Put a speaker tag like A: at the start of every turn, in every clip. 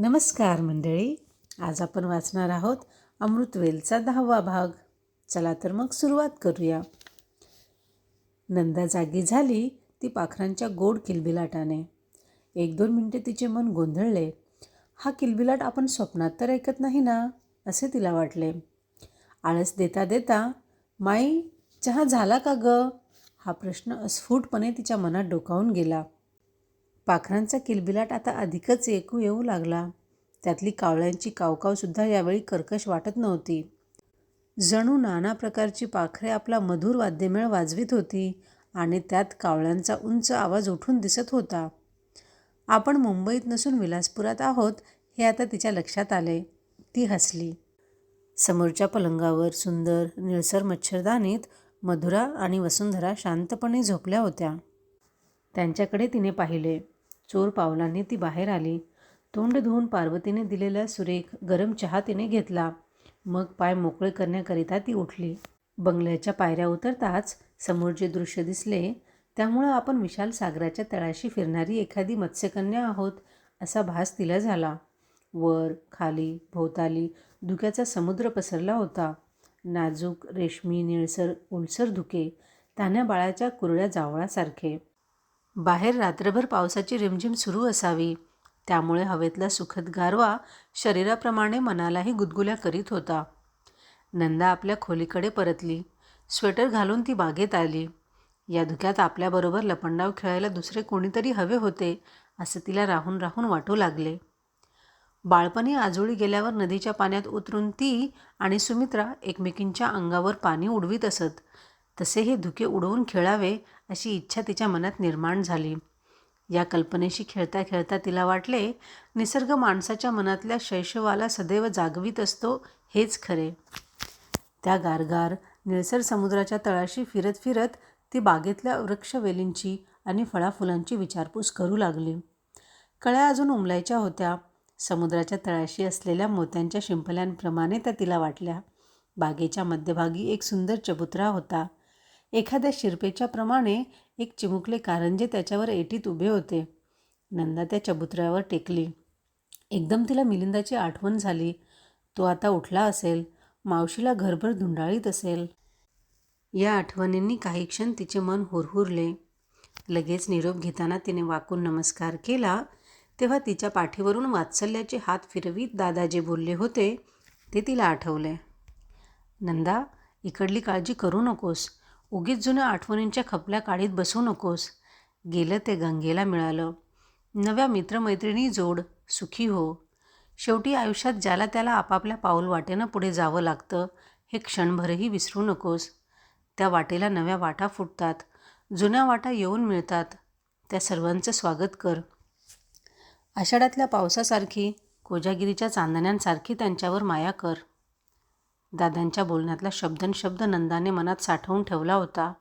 A: नमस्कार मंडळी. आज आपण वाचणार आहोत अमृतवेलचा दहावा भाग. चला तर मग सुरुवात करूया. नंदा जागी झाली ती पाखरांच्या गोड किलबिलाटाने. एक दोन मिनटे तिचे मन गोंधळले. हा किलबिलाट आपण स्वप्नात तर ऐकत नाही ना असे तिला वाटले. आळस देता देता माई चहा झाला का ग? हा प्रश्न अस्फुटपणे तिच्या मनात डोकावून गेला. पाखरांचा किलबिलाट आता अधिकच ऐकू येऊ लागला. त्यातली कावळ्यांची कावकावसुद्धा यावेळी कर्कश वाटत नव्हती. जणू नाना प्रकारची पाखरे आपला मधुर वाद्यमेळ वाजवीत होती आणि त्यात कावळ्यांचा उंच आवाज उठून दिसत होता. आपण मुंबईत नसून विलासपुरात आहोत हे आता तिच्या लक्षात आले. ती हसली. समोरच्या पलंगावर सुंदर निळसर मच्छरदानीत मधुरा आणि वसुंधरा शांतपणे झोपल्या होत्या. त्यांच्याकडे तिने पाहिले. चोर पावलांनी ती बाहेर आली. तोंड धुवून पार्वतीने दिलेला सुरेख गरम चहा तिने घेतला. मग पाय मोकळे करण्याकरिता ती उठली. बंगल्याच्या पायऱ्या उतरताच समोर जे दृश्य दिसले त्यामुळं आपण विशाल सागराच्या तळाशी फिरणारी एखादी मत्स्यकन्या आहोत असा भास तिला झाला. वर खाली भोवताली धुक्याचा समुद्र पसरला होता. नाजूक रेशमी निळसर ओलसर धुके तान्या बाळाच्या कुरळ्या जावळासारखे. बाहेर रात्रभर पावसाची रिमझिम सुरू असावी. त्यामुळे हवेतला सुखद गारवा शरीराप्रमाणे मनालाही गुदगुल्या करीत होता. नंदा आपल्या खोलीकडे परतली. स्वेटर घालून ती बागेत आली. या धुक्यात आपल्याबरोबर लपंडाव खेळायला दुसरे कोणीतरी हवे होते असं तिला राहून राहून वाटू लागले. बाळपणी आजोळी गेल्यावर नदीच्या पाण्यात उतरून ती आणि सुमित्रा एकमेकींच्या अंगावर पाणी उडवीत असत. तसे हे धुके उडवून खेळावे अशी इच्छा तिच्या मनात निर्माण झाली. या कल्पनेशी खेळता खेळता तिला वाटले निसर्ग माणसाच्या मनातल्या शैशवाला सदैव जागवीत असतो हेच खरे. त्या गारगार निळसर समुद्राच्या तळाशी फिरत फिरत ती बागेतल्या वृक्षवेलींची आणि फळाफुलांची विचारपूस करू लागली. कळ्या अजून उमलायच्या होत्या. समुद्राच्या तळाशी असलेल्या मोत्यांच्या शिंपल्यांप्रमाणे त्या तिला वाटल्या. बागेच्या मध्यभागी एक सुंदर चबुतरा होता. एखाद्या शिरपेच्या प्रमाणे एक चिमुकले कारंजे त्याच्यावर एटीत उभे होते. नंदा त्या चबुतऱ्यावर टेकली. एकदम तिला मिलिंदाची आठवण झाली. तो आता उठला असेल. मावशीला घरभर धुंडाळीत असेल. या आठवणींनी काही क्षण तिचे मन हुरहुरले. लगेच निरोप घेताना तिने वाकून नमस्कार केला. तेव्हा तिच्या पाठीवरून वात्सल्याचे हात फिरवीत दादा जे बोलले होते. ते तिला आठवले. नंदा इकडली काळजी करू नकोस. उगीच जुन्या आठवणींच्या खपल्या काढीत बसू नकोस. गेलं ते गंगेला मिळालं. नव्या मित्रमैत्रिणी जोड सुखी हो. शेवटी आयुष्यात ज्याला त्याला आपापल्या पाऊल वाटेनं पुढे जावं लागतं हे क्षणभरही विसरू नकोस. त्या वाटेला नव्या वाटा फुटतात. जुन्या वाटा येऊन मिळतात. त्या सर्वांचं स्वागत कर. आषाढातल्या पावसासारखी कोजागिरीच्या चांदण्यांसारखी त्यांच्यावर माया कर. दादांच्या बोलण्यातला शब्दनशब्द नंदाने मनात साठवून ठेवला होता.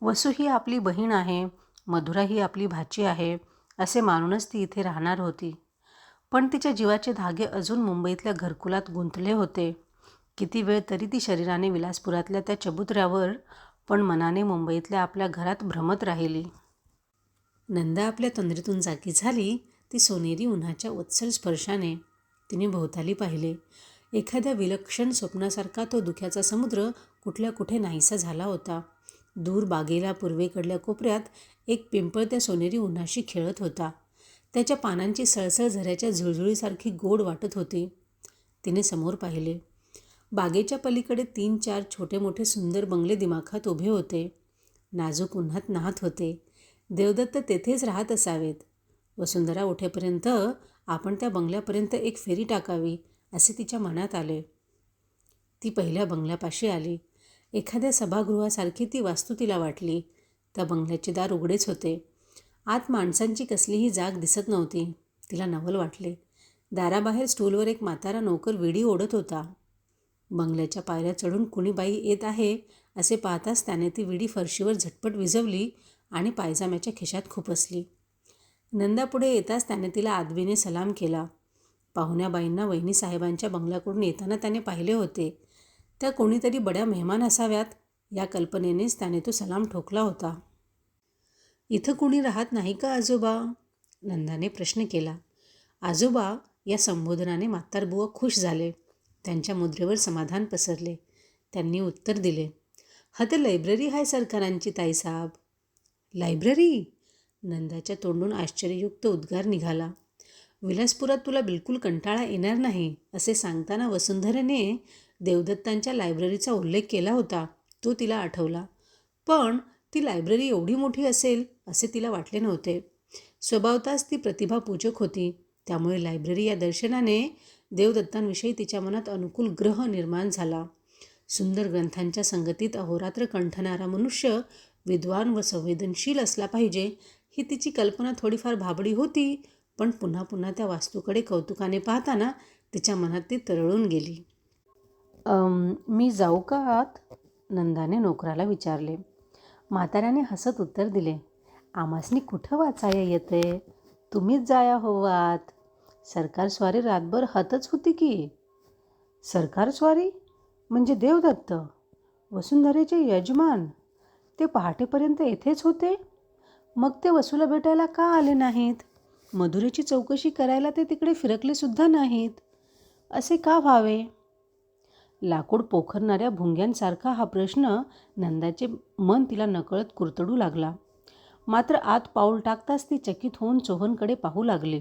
A: वसू ही आपली बहीण आहे मधुरा ही आपली भाची आहे असे मानूनच ती इथे राहणार होती. पण तिच्या जीवाचे धागे अजून मुंबईतल्या घरकुलात गुंतले होते. किती वेळ तरी ती शरीराने विलासपुरातल्या त्या चबुतऱ्यावर पण मनाने मुंबईतल्या आपल्या घरात भ्रमत राहिली. नंदा आपल्या तंद्रीतून जागी झाली ती सोनेरी उन्हाच्या वत्सल स्पर्शाने तिने भोवताली पाहिले. एखाद्या विलक्षण स्वप्नासारखा तो दुख्याचा समुद्र कुठल्या कुठे नाहीसा झाला होता. दूर बागेला पूर्वेकडल्या कोपऱ्यात एक पिंपळ त्या सोनेरी उन्हाशी खेळत होता. त्याच्या पानांची सळसळ झऱ्याच्या झुळझुळीसारखी गोड वाटत होती. तिने समोर पाहिले. बागेच्या पलीकडे तीन चार छोटे मोठे सुंदर बंगले दिमाखात उभे होते. नाजूक उन्हात नाहत होते. देवदत्त तेथेच राहत असावेत. वसुंधरा उठेपर्यंत आपण त्या बंगल्यापर्यंत एक फेरी टाकावी. असे तिच्या मनात आले. ती पहिल्या बंगल्यापाशी आली. एखाद्या सभागृहासारखी ती वास्तू तिला वाटली. त्या बंगल्याचे दार उघडेच होते. आत माणसांची कसलीही जाग दिसत नव्हती. तिला नवल वाटले. दाराबाहेर स्टूलवर एक म्हातारा नोकर विडी ओढत होता. बंगल्याच्या पायऱ्या चढून कुणी बाई येत आहे असे पाहताच त्याने ती विडी फरशीवर झटपट विझवली आणि पायजाम्याच्या खिशात खुपसली नंदापुढे येताच त्याने तिला आदवीने सलाम केला. पाहुण्याबाईंना वहिनीसाहेबांच्या बंगल्याकडून येताना त्याने पाहिले होते. त्या कोणीतरी बड्या मेहमान असाव्यात या कल्पनेनेच त्याने तो सलाम ठोकला होता. इथं कोणी राहत नाही का आजोबा? नंदाने प्रश्न केला. आजोबा या संबोधनाने म्हातारबुवा खुश झाले. त्यांच्या मुद्रेवर समाधान पसरले. त्यांनी उत्तर दिले. हा तर लायब्ररी आहे सरकारांची ताईसाब. लायब्ररी? नंदाच्या तोंडून आश्चर्ययुक्त उद्गार निघाला. विलासपुरात तुला बिलकुल कंटाळा येणार नाही असे सांगताना वसुंधरेने देवदत्तांच्या लायब्ररीचा उल्लेख केला होता. तो तिला आठवला. पण ती लायब्ररी एवढी मोठी असेल असे तिला वाटले नव्हते. स्वभावताच ती प्रतिभापूजक होती. त्यामुळे लायब्ररी या दर्शनाने देवदत्तांविषयी तिच्या मनात अनुकूल ग्रह निर्माण झाला. सुंदर ग्रंथांच्या संगतीत अहोरात्र कंठणारा मनुष्य विद्वान व संवेदनशील असला पाहिजे ही तिची कल्पना थोडीफार भाबडी होती पण पुन्हा पुन्हा त्या वास्तूकडे कौतुकाने पाहताना तिच्या मनात ती तरळून गेली. मी जाऊ का आत? नंदाने नोकराला विचारले. म्हाताऱ्याने हसत उत्तर दिले. आमासनी कुठं वाचाया येते? तुम्हीच जाया हो आत. सरकार स्वारी रातभर हातच होती की? सरकार स्वारी? म्हणजे देवदत्त? वसुंधरेचे यजमान? ते पहाटेपर्यंत येथेच होते? मग ते वसूला भेटायला का आले नाहीत? मधुरेची चौकशी करायला ते तिकडे फिरकलेसुद्धा नाहीत. असे का व्हावे? लाकूड पोखरणाऱ्या भुंग्यांसारखा हा प्रश्न नंदाचे मन तिला नकळत कुरतडू लागला. मात्र आत पाऊल टाकताच ती चकित होऊन चोहनकडे पाहू लागली.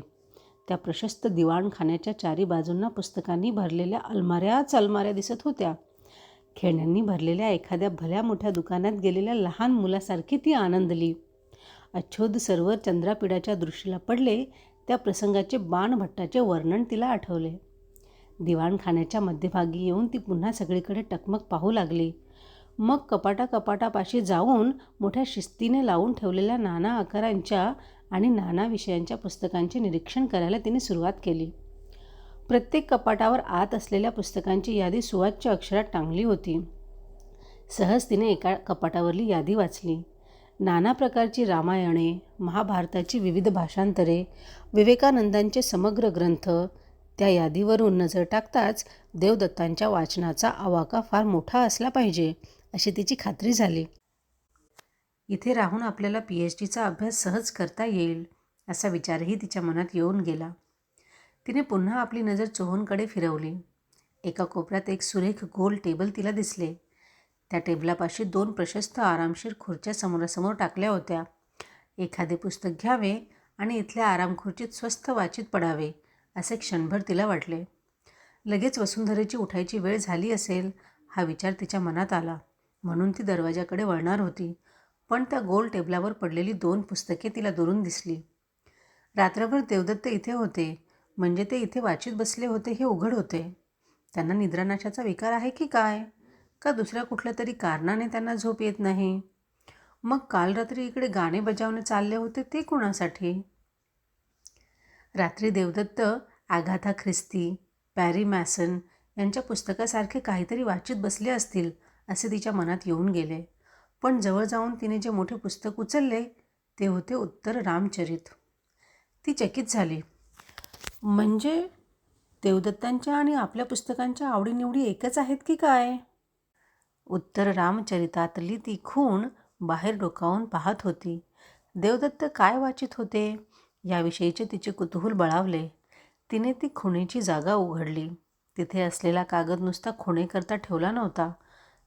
A: त्या प्रशस्त दिवाणखान्याच्या चारी बाजूंना पुस्तकांनी भरलेल्या अलमाऱ्याच अलमाऱ्या दिसत होत्या. खेळण्यांनी भरलेल्या एखाद्या भल्या मोठ्या दुकानात गेलेल्या लहान मुलासारखी ती आनंदली. अच्छोद सरोवर चंद्रापिडाच्या दृष्टीला पडले त्या प्रसंगाचे बाणभट्टाचे वर्णन तिला आठवले. दिवाणखान्याच्या मध्यभागी येऊन ती पुन्हा सगळीकडे टकमक पाहू लागली. मग कपाटा कपाटापाशी जाऊन मोठ्या शिस्तीने लावून ठेवलेल्या नाना आकारांच्या आणि नाना विषयांच्या पुस्तकांचे निरीक्षण करायला तिने सुरुवात केली. प्रत्येक कपाटावर आत असलेल्या पुस्तकांची यादी सुवाच्य अक्षरात टांगली होती. सहज तिने एका कपाटावरली यादी वाचली. नाना प्रकारची रामायणे महाभारताची विविध भाषांतरे विवेकानंदांचे समग्र ग्रंथ त्या यादीवरून नजर टाकताच देवदत्तांच्या वाचनाचा आवाका फार मोठा असला पाहिजे अशी तिची खात्री झाली. इथे राहून आपल्याला पी एच डीचा अभ्यास सहज करता येईल असा विचारही तिच्या मनात येऊन गेला. तिने पुन्हा आपली नजर चोहनकडे फिरवली. एका कोपऱ्यात एक सुरेख गोल टेबल तिला दिसले. त्या टेबलापाशी दोन प्रशस्त आरामशीर खुर्च्या समोरासमोर टाकल्या होत्या. एखादे पुस्तक घ्यावे आणि इथल्या आरामखुर्चीत स्वस्थ वाचित पडावे असे क्षणभर तिला वाटले. लगेच वसुंधरेची उठायची वेळ झाली असेल हा विचार तिच्या मनात आला. म्हणून ती दरवाजाकडे वळणार होती पण त्या गोल टेबलावर पडलेली दोन पुस्तके तिला दुरून दिसली. रात्रभर देवदत्त इथे होते म्हणजे ते इथे वाचित बसले होते हे उघड होते. त्यांना निद्रानाशाचा विकार आहे की काय? का दुसऱ्या कुठल्या तरी कारणाने त्यांना झोप येत नाही? मग काल रात्री इकडे गाणे बजावणे चालले होते ते कोणासाठी? रात्री देवदत्त आघाथा ख्रिस्ती पॅरी मॅसन यांच्या पुस्तकासारखे काहीतरी वाचित बसले असतील असे तिच्या मनात येऊन गेले. पण जवळ जाऊन तिने जे मोठे पुस्तक उचलले ते होते उत्तर रामचरित. ती चकित झाली. म्हणजे देवदत्तांच्या आणि आपल्या पुस्तकांच्या आवडीनिवडी एकच आहेत की काय? उत्तर रामचरितातली ती खूण बाहेर डोकावून पाहत होती. देवदत्त काय वाचित होते? याविषयीचे तिचे कुतूहल बळावले. तिने ती खुणेची जागा उघडली. तिथे असलेला कागद नुसता खुणेकरता ठेवला नव्हता.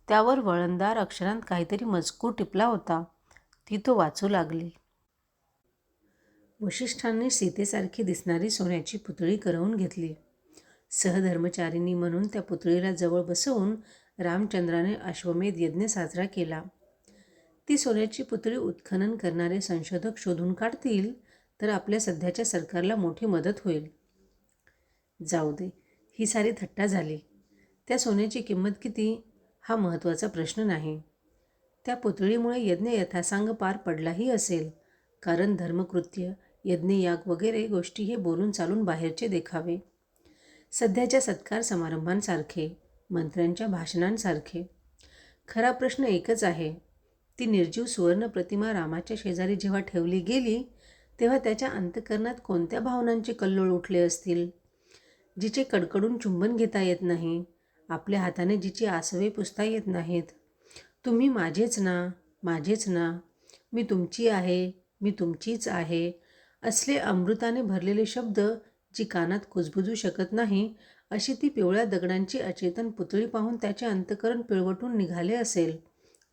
A: त्यावर वळणदार अक्षरांत काहीतरी मजकूर टिपला होता. ती तो वाचू लागली. वशिष्ठांनी सीतेसारखी दिसणारी सोन्याची पुतळी करवून घेतली. सहधर्मचारिणी म्हणून त्या पुतळीला जवळ बसवून रामचंद्राने अश्वमेध यज्ञ साजरा केला. ती सोन्याची पुतळी उत्खनन करणारे संशोधक शोधून काढतील तर आपल्या सध्याच्या सरकारला मोठी मदत होईल. जाऊ दे ही सारी थट्टा झाली. त्या सोन्याची किंमत किती हा महत्त्वाचा प्रश्न नाही. त्या पुतळीमुळे यज्ञ यथासांग पार पडलाही असेल कारण धर्मकृत्य यज्ञयाग वगैरे गोष्टी हे बोलून चालून बाहेरचे देखावे. सध्याच्या सत्कार समारंभांसारखे मंत्र्यांच्या भाषणांसारखे. खरा प्रश्न एकच आहे. ती निर्जीव सुवर्ण प्रतिमा रामाच्या शेजारी जेव्हा ठेवली गेली तेव्हा त्याच्या अंतकरणात कोणत्या भावनांचे कल्लोळ उठले असतील? जिचे कडकडून चुंबन घेता येत नाही आपल्या हाताने जिची आसवे पुसता येत नाहीत. तुम्ही माझेच ना माझेच ना. मी तुमची आहे मी तुमचीच आहे असले अमृताने भरलेले शब्द जी कानात कुजबुजू शकत नाही अशी ती पिवळ्या दगडांची अचेतन पुतळी पाहून त्याचे अंतकरण पिळवटून निघाले असेल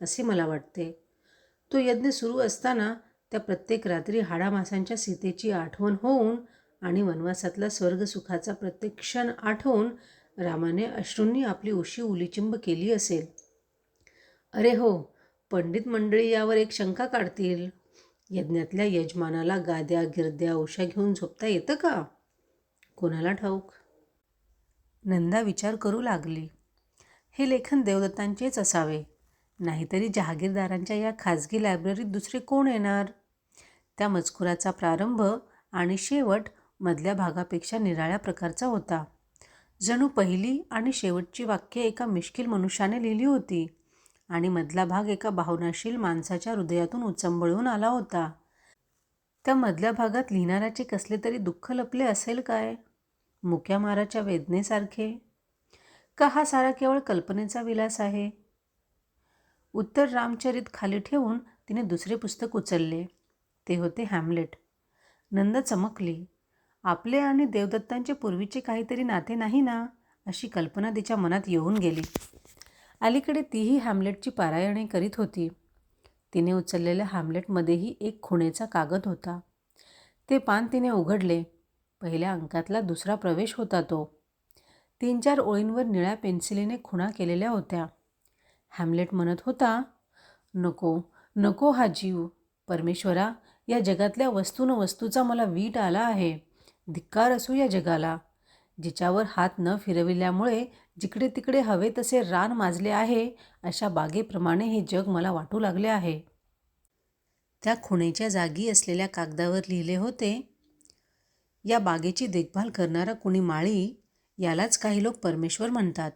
A: असे मला वाटते. तो यज्ञ सुरू असताना त्या प्रत्येक रात्री हाडामासांच्या सीतेची आठवण होऊन आणि वनवासातला स्वर्गसुखाचा प्रत्येक क्षण आठवून रामाने अश्रूंनी आपली उशी उलीचिंब केली असेल. अरे हो पंडित मंडळी यावर एक शंका काढतील. यज्ञातल्या यजमानाला गाद्या गिरद्या उशा घेऊन झोपता येतं का? कोणाला ठाऊक? नंदा विचार करू लागली. हे लेखन देवदत्तांचेच असावे. नाहीतरी जहागीरदारांच्या या खाजगी लायब्ररीत दुसरे कोण येणार? त्या मजकुराचा प्रारंभ आणि शेवट मधल्या भागापेक्षा निराळ्या प्रकारचा होता. जणू पहिली आणि शेवटची वाक्ये एका मिश्किल मनुष्याने लिहिली होती आणि मधला भाग एका भावनाशील माणसाच्या हृदयातून उचंबळून आला होता. त्या मधल्या भागात लिहिणाऱ्याचे कसले तरी दुःख लपले असेल काय? मुक्या माराच्या वेदनेसारखे? का हा सारा केवळ कल्पनेचा विलास आहे? उत्तर रामचरित खाली ठेवून तिने दुसरे पुस्तक उचलले. ते होते हॅमलेट. नंद चमकली. आपले आणि देवदत्तांचे पूर्वीचे काहीतरी नाते नाही ना अशी कल्पना तिच्या मनात येऊन गेली. अलीकडे तीही हॅमलेटची पारायणे करीत होती. तिने उचललेल्या हॅमलेटमध्येही एक खुणेचा कागद होता. ते पान तिने उघडले. पहिल्या अंकातला दुसरा प्रवेश होता तो. तीन चार ओळींवर निळ्या पेन्सिलीने खुणा केलेल्या होत्या. हॅमलेट म्हणत होता नको नको हा जीव. परमेश्वरा या जगातल्या वस्तून वस्तूचा मला वीट आला आहे. धिक्कार असू या जगाला. जिच्यावर हात न फिरविल्यामुळे जिकडे तिकडे हवे तसे रान माजले आहे अशा बागेप्रमाणे हे जग मला वाटू लागले आहे. त्या खुणेच्या जागी असलेल्या कागदावर लिहिले होते या बागेची देखभाल करणारा कुणी माळी यालाच काही लोक परमेश्वर म्हणतात.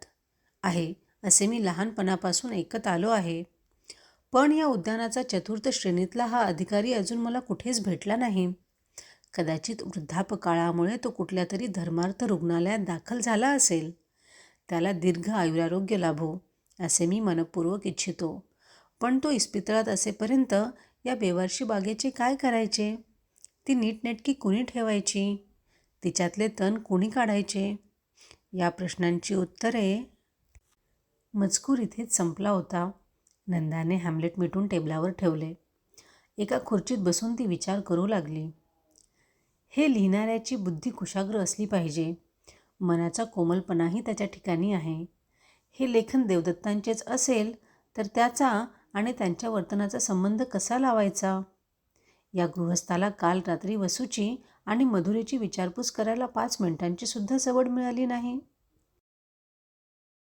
A: आहे असे मी लहानपणापासून ऐकत आलो आहे. पण या उद्यानाचा चतुर्थ श्रेणीतला हा अधिकारी अजून मला कुठेच भेटला नाही. कदाचित वृद्धापकाळामुळे तो कुठल्या तरी धर्मार्थ रुग्णालयात दाखल झाला असेल. त्याला दीर्घ आयुरारोग्य लाभो असे मी मनपूर्वक इच्छितो. पण तो इस्पितळात असेपर्यंत या बेवारशी बागेचे काय करायचे? ती नीटनेटकी कुणी ठेवायची? तिच्यातले तण कुणी काढायचे? या प्रश्नांची उत्तरे मजकूर इथेच संपला होता. नंदाने हॅमलेट मिटून टेबलावर ठेवले. एका खुर्चीत बसून ती विचार करू लागली. हे लिहिणाऱ्याची बुद्धी कुशाग्र असली पाहिजे. मनाचा कोमलपणाही त्याच्या ठिकाणी आहे. हे लेखन देवदत्तांचेच असेल तर त्याचा आणि त्यांच्या वर्तनाचा संबंध कसा लावायचा? या गृहस्थाला काल रात्री वसूची आणि मधुरेची विचारपूस करायला पाच मिनिटांची सुद्धा सवड मिळाली नाही.